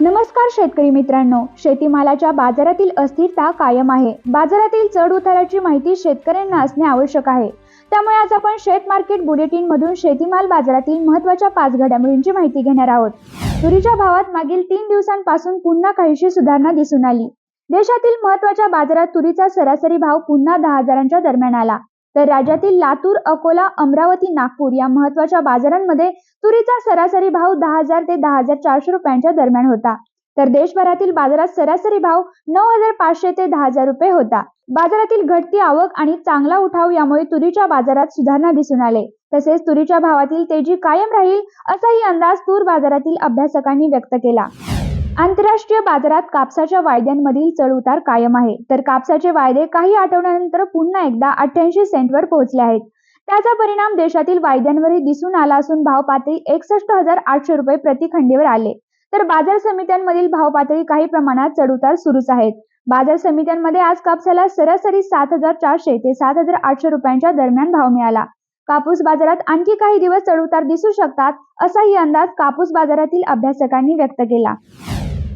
नमस्कार शेतकरी मित्रांनो शेतीमालाच्या बाजारातील अस्थिरता कायम आहे. बाजारातील चढ उताराची माहिती शेतकऱ्यांना असणे आवश्यक आहे. त्यामुळे आज आपण शेत मार्केट बुलेटिन मधून शेतीमाल बाजारातील महत्त्वाच्या पाच घडामोडींची माहिती घेणार आहोत. तुरीच्या भावात मागील तीन दिवसांपासून पुन्हा काहीशी सुधारणा दिसून आली. देशातील महत्त्वाच्या बाजारात तुरीचा सरासरी भाव पुन्हा दहा हजारांच्या दरम्यान आला. तर राज्यातील लातूर अकोला अमरावती नागपूर या महत्त्वाच्या बाजारांमध्ये तुरीचा सरासरी भाव दहा हजार ते दहा हजार चारशे रुपयांच्या दरम्यान होता. तर देशभरातील बाजारात सरासरी भाव नऊ हजार पाचशे ते दहा हजार रुपये होता. बाजारातील घटती आवक आणि चांगला उठाव यामुळे तुरीच्या बाजारात सुधारणा दिसून आले. तसेच तुरीच्या भावातील तेजी कायम राहील असाही अंदाज तूर बाजारातील अभ्यासकांनी व्यक्त केला. आंतरराष्ट्रीय बाजारात कापसाच्या वायद्यांमधील चढउतार कायम आहे. तर कापसाचे वायदे काही आठवड्यानंतर पुन्हा एकदा अठ्ठ्याऐंशी सेंटवर पोहोचले आहेत. त्याचा परिणाम देशातील वायद्यांवरही दिसून आला असून भाव पातळी एकसष्ट हजार आठशे रुपये प्रति खंडीवर आले. तर बाजार समित्यांमधील भाव पातळी काही प्रमाणात चढउतार सुरूच आहेत. बाजार समित्यांमध्ये आज कापसाला सरासरी सात हजार चारशे ते सात हजार आठशे रुपयांच्या दरम्यान भाव मिळाला. कापूस बाजारात आणखी काही दिवस चढउतार दिसू शकतात असाही अंदाज कापूस बाजारातील अभ्यासकांनी व्यक्त केला.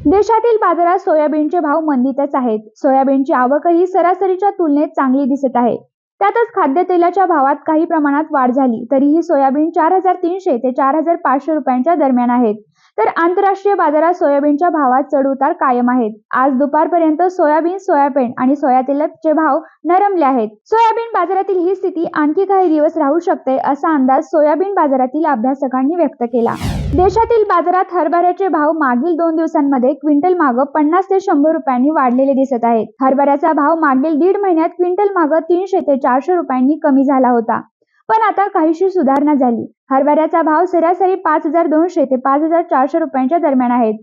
देशातील बाजारात सोयाबीनचे भाव मंदीतच आहेत. सोयाबीनची आवकही सरासरीच्या तुलनेत चांगली दिसत आहे. त्यातच खाद्यतेलाच्या भावात काही प्रमाणात वाढ झाली. तरीही सोयाबीन चार हजार तीनशे ते चार हजार पाचशे रुपयांच्या दरम्यान आहेत. तर आंतरराष्ट्रीय बाजारात सोयाबीनच्या भावात चढउतार कायम आहेत. आज दुपारपर्यंत सोयाबीन सोयाबीन आणि सोयातेलाचे भाव नरमले आहेत. सोयाबीन बाजारातील ही स्थिती आणखी काही दिवस राहू शकते असा अंदाज सोयाबीन बाजारातील अभ्यासकांनी व्यक्त केला. देशातील बाजारात हरभऱ्याचे भाव मागील दोन दिवसांमध्ये क्विंटल मागं पन्नास ते शंभर रुपयांनी वाढलेले दिसत आहेत. हरभऱ्याचा भाव मागील दीड महिन्यात क्विंटल मागं तीनशे ते चारशे रुपयांनी कमी झाला होता. पण आता काहीशी सुधारणा झाली. हरभऱ्याचा भाव सरासरी पाच हजार दोनशे ते पाच हजार चारशे रुपयांच्या दरम्यान आहेत.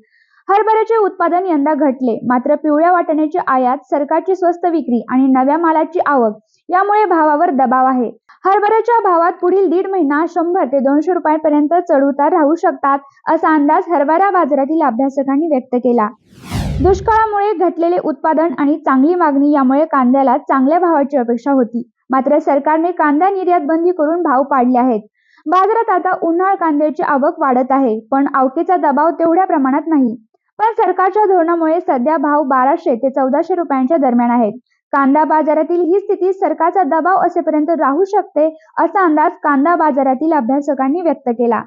हरभऱ्याचे उत्पादन यंदा घटले. मात्र पिवळ्या वाटाण्याची आयात सरकारची स्वस्त विक्री आणि नव्या मालाची आवक यामुळे भावावर दबाव आहे. हरभऱ्याच्या भावात पुढील दीड महिना शंभर ते दोनशे रुपयांपर्यंत चढउतार राहू शकतात असा अंदाज हरभरा बाजारातील अभ्यासकांनी व्यक्त केला. दुष्काळामुळे घटलेले उत्पादन आणि चांगली मागणी यामुळे कांद्याला चांगल्या भावाची अपेक्षा होती. मात्र सरकारने कांदा निर्यात बंदी करून भाव पाडले आहेत. बाजारात आता उन्हाळ कांद्याची आवक वाढत आहे पण आवकेचा दबाव तेवढ्या प्रमाणात नाही. पण सरकारच्या धोरणामुळे सध्या भाव बाराशे ते चौदाशे रुपयांच्या दरम्यान आहेत. कांदा बाजारातील ही स्थिती सरकारचा दबाव असेपर्यंत राहू शकते असा अंदाज कांदा बाजारातील अभ्यासकांनी व्यक्त केला.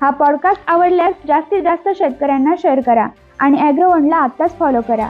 हा पॉडकास्ट आवडल्यास जास्तीत जास्त शेतकऱ्यांना शेअर करा आणि अॅग्रोवनला आत्ताच फॉलो करा.